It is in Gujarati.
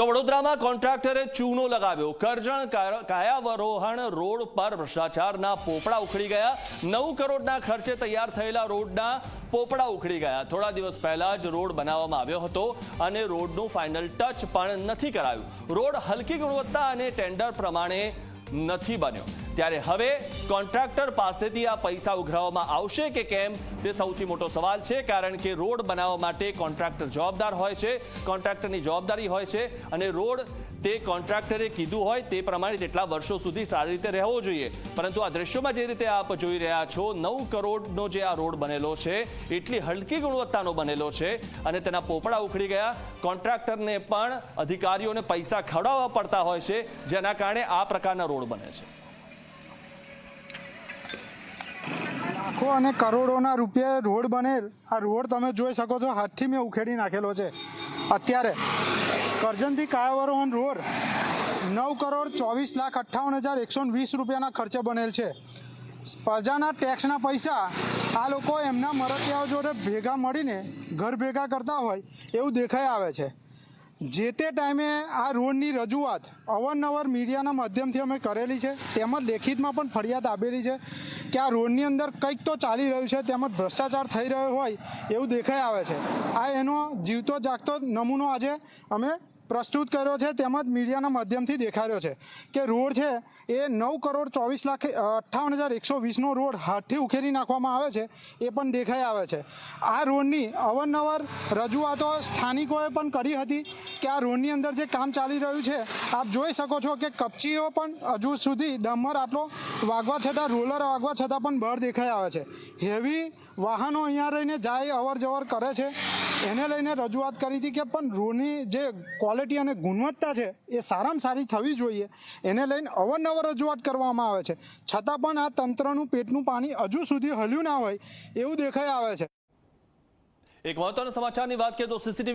તો વડોદરામાં કોન્ટ્રાક્ટરે ચૂનો લગાવ્યો. કરજણ કાયાવરોહણ રોડ પર ભ્રષ્ટાચારના પોપડા ઉખડી ગયા. નવ કરોડના ખર્ચે તૈયાર થયેલા રોડના પોપડા ઉખડી ગયા. થોડા દિવસ પહેલા જ રોડ બનાવવામાં આવ્યો હતો અને રોડનું ફાઇનલ ટચ પણ નથી કરાયું. રોડ હલકી ગુણવત્તા અને ટેન્ડર પ્રમાણે નથી બન્યો. ત્યારે હવે કોન્ટ્રાક્ટર પાસેથી આ પૈસા ઉઘરાવવામાં આવશે કે કેમ? તે સૌથી મોટો સવાલ છે, કારણ કે રોડ બનાવવા માટે કોન્ટ્રાક્ટર જવાબદાર હોય છે, કોન્ટ્રાક્ટરની જવાબદારી હોય છે, અને રોડ તે કોન્ટ્રાક્ટરે કીધું હોય તે પ્રમાણે તેટલા વર્ષો સુધી સારી રીતે રહેવો જોઈએ. પરંતુ આ દ્રશ્યોમાં જે રીતે આપ જોઈ રહ્યા છો, નવ કરોડનો જે આ રોડ બનેલો છે, એટલી હલકી ગુણવત્તાનો બનેલો છે, અને તેના પોપડા ઉખડી ગયા. કોન્ટ્રાક્ટરને પણ અધિકારીઓને પૈસા ખવડાવવા પડતા હોય છે, જેના કારણે આ પ્રકારના રોડ બને છે. લાખો અને કરોડોના રૂપિયા રોડ બનેલ. આ રોડ તમે જોઈ શકો છો, હાથથી મેં ઉખેડી નાખેલો છે. અત્યારે કરજણથી કાયાવરોહન રોડ નવ કરોડ ચોવીસ લાખ અઠ્ઠાવન હજાર એકસો વીસ રૂપિયાના ખર્ચે બનેલ છે. પ્રજાના ટેક્સના પૈસા આ લોકો એમના મરતિયાઓ જોડે ભેગા મળીને ઘર ભેગા કરતા હોય એવું દેખાઈ આવે છે. જે તે ટાઈમે આ રોડની રજૂઆત અવારનવાર મીડિયાના માધ્યમથી અમે કરેલી છે, તેમજ લેખિતમાં પણ ફરિયાદ આપેલી છે કે આ રોડની અંદર કંઈક તો ચાલી રહ્યું છે, તેમજ ભ્રષ્ટાચાર થઈ રહ્યો હોય એવું દેખાઈ આવે છે. આ એનો જીવતો જાગતો નમૂનો આજે અમે પ્રસ્તુત કર્યો છે, તેમજ મીડિયાના માધ્યમથી દેખાડ્યો છે કે રોડ છે એ નવ કરોડ ચોવીસ લાખ અઠ્ઠાવન હજાર એકસો વીસનો રોડ હાથથી ઉખેરી નાખવામાં આવે છે, એ પણ દેખાઈ આવે છે. આ રોડની અવારનવાર રજૂઆતો સ્થાનિકોએ પણ કરી હતી કે આ રોડની અંદર જે કામ ચાલી રહ્યું છે, આપ જોઈ શકો છો કે કપચીઓ પણ હજુ સુધી ડમર આટલો વાગવા છતાં, રોલર વાગવા છતાં પણ બળ દેખાઈ આવે છે. હેવી વાહનો અહીંયા રહીને જાય અવર જવર કરે છે. એને લઈને રજૂઆત કરી હતી કે પણ રોડની જે ક્વોલિટી અને ગુણવત્તા છે, એ સારામાં સારી થવી જોઈએ. એને લઈને અવારનવાર રજૂઆત કરવામાં આવે છે. છતાં પણ આ તંત્રનું પેટનું પાણી હજુ સુધી હલ્યું ના હોય એવું દેખાઈ આવે છે. એક મહત્વના સમાચારની વાત કરીએ તો સીસીટીવી